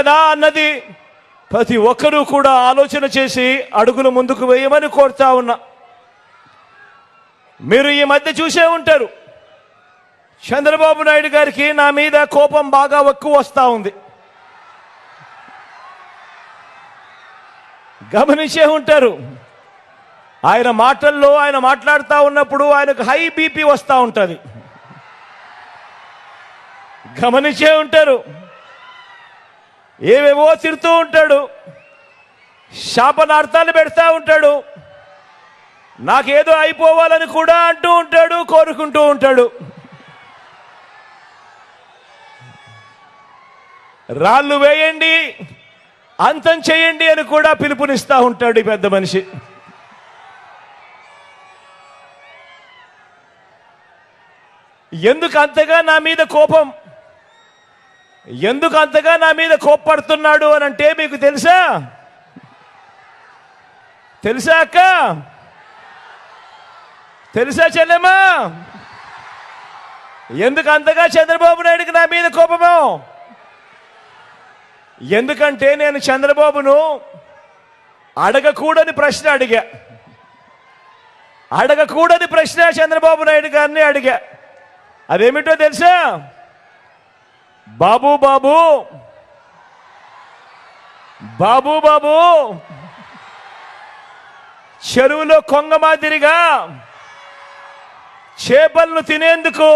కదా అన్నది ప్రతి ఒక్కరూ కూడా ఆలోచన చేసి అడుగులు ముందుకు వేయమని కోరుతా ఉన్నా. మీరు ఈ మధ్య చూసే ఉంటారు. చంద్రబాబు నాయుడు గారికి నా మీద కోపం బాగా ఎక్కువ వస్తూ ఉంది. గమనించే ఉంటారు. ఆయన మాటల్లో ఆయన మాట్లాడుతూ ఉన్నప్పుడు ఆయనకు హై బీపీ వస్తూ ఉంటుంది. గమనించే ఉంటారు. ఏవేవో తిడుతూ ఉంటాడు. శాపనార్థాలు పెడతా ఉంటాడు. నాకేదో అయిపోవాలని కూడా అంటూ ఉంటాడు కోరుకుంటూ ఉంటాడు. రాళ్ళు వేయండి అంతం చేయండి అని కూడా పిలుపునిస్తూ ఉంటాడు ఈ పెద్ద మనిషి. ఎందుకు అంతగా నా మీద కోపం? ఎందుకు అంతగా నా మీద కోప్పడుతున్నాడు అని అంటే మీకు తెలుసా? తెలుసా అక్క? తెలుసా చెల్లెమ్మా? ఎందుకు అంతగా చంద్రబాబు నాయుడికి నా మీద కోపము? ఎందుకంటే నేను చంద్రబాబును అడగకూడని ప్రశ్న అడిగా. అడగకూడని ప్రశ్న చంద్రబాబు నాయుడు గారిని అడిగా. అదేమిటో తెలుసా? బాబు బాబు. బాబు బాబు. చెరువులో కొంగ మాదిరిగా చేపలను తినేందుకు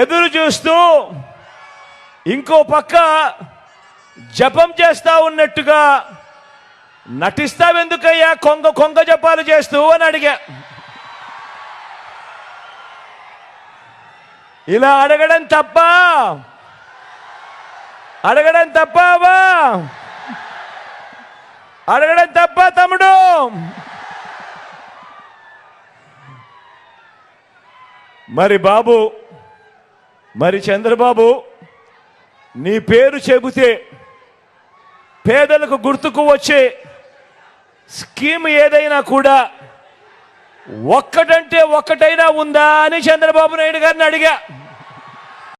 ఎదురు చూస్తూ ఇంకో పక్క జపం చేస్తా ఉన్నట్టుగా నటిస్తావెందుకయ్యా కొంగ కొంగ జపాలు చేస్తూ అని అడిగా. ఇలా అడగడం తప్ప. అడగడం తప్పవా అడగడం తప్ప తమ్ముడు. మరి బాబు మరి చంద్రబాబు నీ పేరు చెబితే పేదలకు గుర్తుకు వచ్చే స్కీమ్ ఏదైనా కూడా ఒక్కటంటే ఒక్కటైనా ఉందా అని చంద్రబాబు నాయుడు గారిని అడిగా.